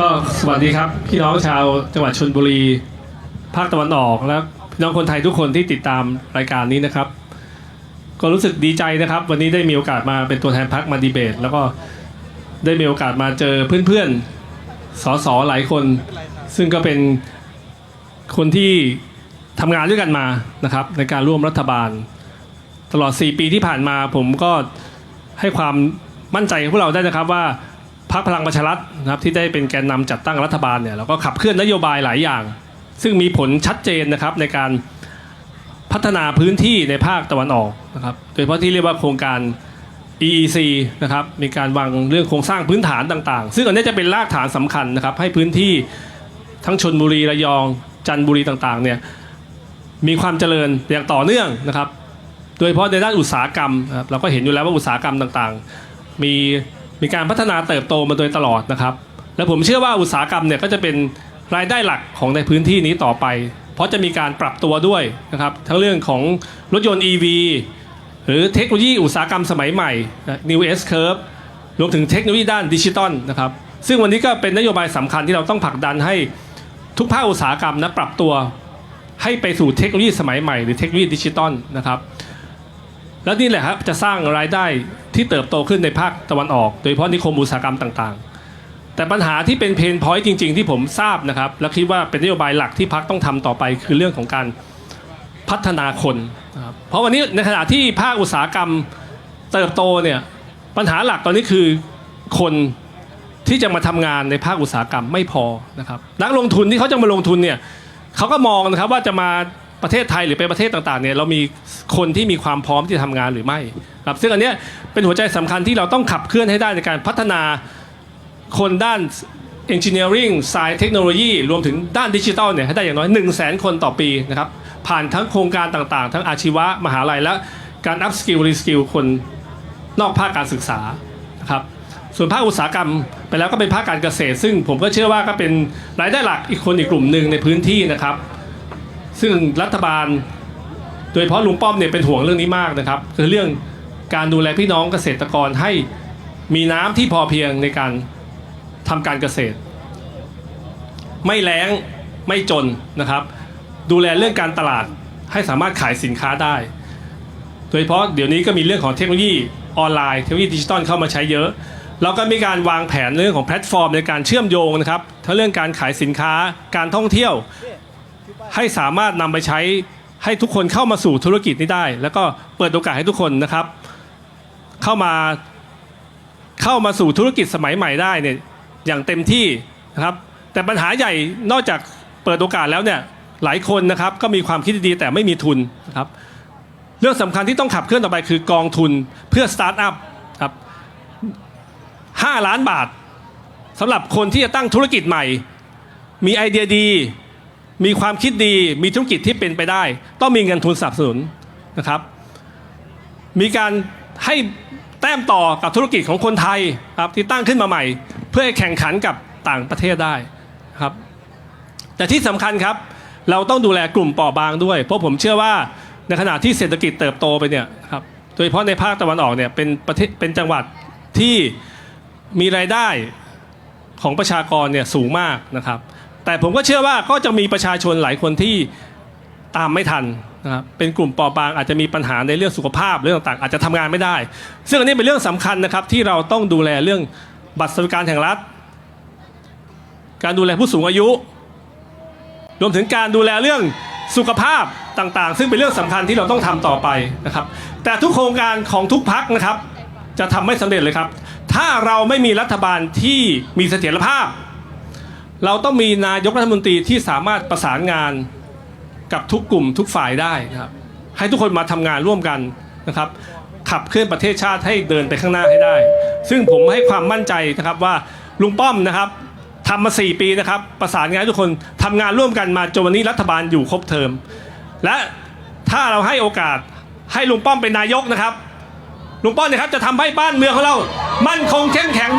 ก็สวัสดีครับ พี่น้องชาวจังหวัดชนบุรี ภาคตะวันออกและพี่น้องคนไทยทุกคนที่ติดตามรายการนี้นะครับ ก็รู้สึกดีใจนะครับ วันนี้ได้มีโอกาสมาเป็นตัวแทนพักมาดีเบต แล้วก็ได้มีโอกาสมาเจอเพื่อนๆสสหลายคน ซึ่งก็เป็นคนที่ทำงานด้วยกันมานะครับ ในการร่วมรัฐบาล ตลอด 4 ปีที่ผ่านมาผมก็ให้ความมั่นใจพวกเราได้นะครับว่า พรรคพลังประชารัฐนะครับที่ได้เป็นแกนนำจัดตั้งรัฐบาลเนี่ยเราก็ขับเคลื่อนนโยบายหลายอย่าง ซึ่งมีผลชัดเจนนะครับในการพัฒนาพื้นที่ในภาคตะวันออกนะครับโดยเฉพาะที่เรียกว่าโครงการ EEC นะครับมีการวางเรื่องโครงสร้างพื้นฐานต่างๆ ซึ่งอันนี้จะเป็นรากฐานสำคัญนะครับให้พื้นที่ทั้งชนบุรีระยอง จันทบุรีต่างๆเนี่ยมีความเจริญอย่างต่อเนื่องนะครับ โดยเฉพาะในด้านอุตสาหกรรมนะครับเราก็เห็นอยู่แล้วว่าอุตสาหกรรมต่างๆ มี มีการพัฒนาเติบโตมาโดยตลอดนะครับ และผมเชื่อว่าอุตสาหกรรมเนี่ยก็จะเป็นรายได้หลักของในพื้นที่นี้ต่อไป เพราะจะมีการปรับตัวด้วยนะครับ ทั้งเรื่องของรถยนต์ EV หรือเทคโนโลยีอุตสาหกรรมสมัยใหม่ New S Curve รวมถึงเทคโนโลยีด้านดิจิตอลนะครับ ซึ่งวันนี้ก็เป็นนโยบายสำคัญที่เราต้องผลักดันให้ทุกภาคอุตสาหกรรมนะปรับตัวให้ไปสู่เทคโนโลยีสมัยใหม่หรือเทคโนโลยีดิจิตอลนะครับ แล้วนี่แหละครับจะสร้างรายได้ที่เติบโตขึ้นในภาคตะวันออก โดยเฉพาะนิคมอุตสาหกรรมต่างๆ แต่ปัญหาที่เป็นเพนพอยต์จริง ๆ ที่ผมทราบนะครับ และคิดว่าเป็นนโยบายหลักที่พักต้องทำต่อไปคือเรื่องของการพัฒนาคน เพราะวันนี้ในขณะที่ภาคอุตสาหกรรมเติบโตเนี่ยปัญหาหลักตอนนี้คือคนที่จะมาทำงานในภาคอุตสาหกรรมไม่พอนะครับนักลงทุนที่เขาจะมาลงทุนเนี่ยเขาก็มองนะครับว่าจะมา ประเทศไทยหรือไปประเทศต่างๆเนี่ยเรามีคนที่มีความพร้อมที่จะทำงานหรือไม่ครับซึ่งอันเนี้ยเป็นหัวใจสำคัญที่เราต้องขับเคลื่อนให้ได้ในการพัฒนาคนด้าน Engineering Science Technology รวมถึงด้านดิจิทัลเนี่ยให้ได้อย่างน้อย 1 0 0 0 0แคนต่อปีนะครับผ่านทั้งโครงการต่างๆ ทั้งอาชีวะมหาลัยและการ up skill re skill คนนอกภาคการศึกษานะครับส่วนภาคอุตสาหกรรมไปแล้วก็เป็นภาคการเกษตร ซึ่งผมก็เชื่อว่าก็เป็นรายได้หลักอีกคนอีกกลุ่มหนึ่งในพื้นที่นะครับ ซึ่งรัฐบาล โดยเฉพาะลุงป้อมเนี่ยเป็นห่วงเรื่องนี้มากนะครับ คือเรื่องการดูแลพี่น้องเกษตรกรให้มีน้ำที่พอเพียงในการทำการเกษตร ไม่แล้งไม่จนนะครับ ดูแลเรื่องการตลาดให้สามารถขายสินค้าได้ โดยเฉพาะเดี๋ยวนี้ก็มีเรื่องของเทคโนโลยีออนไลน์เทคโนโลยีดิจิตอลเข้ามาใช้เยอะเราก็มีการวางแผนเรื่องของแพลตฟอร์มในการเชื่อมโยงนะครับทั้งเรื่องการขายสินค้าการท่องเที่ยว ให้สามารถนำไปใช้ให้ทุกคนเข้ามาสู่ธุรกิจนี้ได้ แล้วก็เปิดโอกาสให้ทุกคนนะครับ เข้ามาเข้ามาสู่ธุรกิจสมัยใหม่ได้เนี่ยอย่างเต็มที่นะครับแต่ปัญหาใหญ่นอกจากเปิดโอกาสแล้วเนี่ยหลายคนนะครับก็มีความคิดดีแต่ไม่มีทุนนะครับเรื่องสำคัญที่ต้องขับเคลื่อนต่อไปคือกองทุนเพื่อสตาร์ทอัพครับ5ล้านบาทสำหรับคนที่จะตั้งธุรกิจใหม่ มีไอเดียดี มีความคิดดีมีธุรกิจที่เป็นไปได้ ต้องมีเงินทุนสนับสนุนนะครับ มีการให้แต้มต่อกับธุรกิจของคนไทยครับที่ตั้งขึ้นมาใหม่ เพื่อแข่งขันกับต่างประเทศได้ครับ แต่ที่สำคัญครับ เราต้องดูแลกลุ่มเปราะบางด้วย เพราะผมเชื่อว่าในขณะที่เศรษฐกิจเติบโตไปเนี่ยครับโดยเฉพาะในภาคตะวันออกเนี่ยเป็นประเทศเป็นจังหวัดที่มีรายได้ของประชากรเนี่ยสูงมากนะครับ แต่ผมก็เชื่อว่าก็จะมีประชาชนหลายคนที่ตามไม่ทันนะครับเป็นกลุ่มเปราะบางอาจจะมีปัญหาในเรื่องสุขภาพเรื่องต่างๆ อาจจะทำงานไม่ได้ ซึ่งอันนี้เป็นเรื่องสำคัญนะครับที่เราต้องดูแลเรื่องบัตรสวัสดิการแห่งรัฐ การดูแลผู้สูงอายุ รวมถึงการดูแลเรื่องสุขภาพต่างๆ ซึ่งเป็นเรื่องสำคัญที่เราต้องทำต่อไปนะครับ แต่ทุกโครงการของทุกพักนะครับ จะทำไม่สำเร็จเลยครับ ถ้าเราไม่มีรัฐบาลที่มีเสถียรภาพ เราต้องมีนายกรัฐมนตรีที่สามารถประสานงานกับทุกกลุ่มทุกฝ่ายได้นะครับ ให้ทุกคนมาทำงานร่วมกันนะครับ ขับเคลื่อนประเทศชาติให้เดินไปข้างหน้าให้ได้ ซึ่งผมให้ความมั่นใจนะครับว่าลุงป้อมนะครับทำมา 4 ปีนะครับ ประสานงานทุกคนทำงานร่วมกันมาจนวันนี้รัฐบาลอยู่ครบเทอม และถ้าเราให้โอกาสให้ลุงป้อมเป็นนายกนะครับลุงป้อมนะครับจะทำให้บ้านเมืองของเรา มั่นคงเข้มแข็ง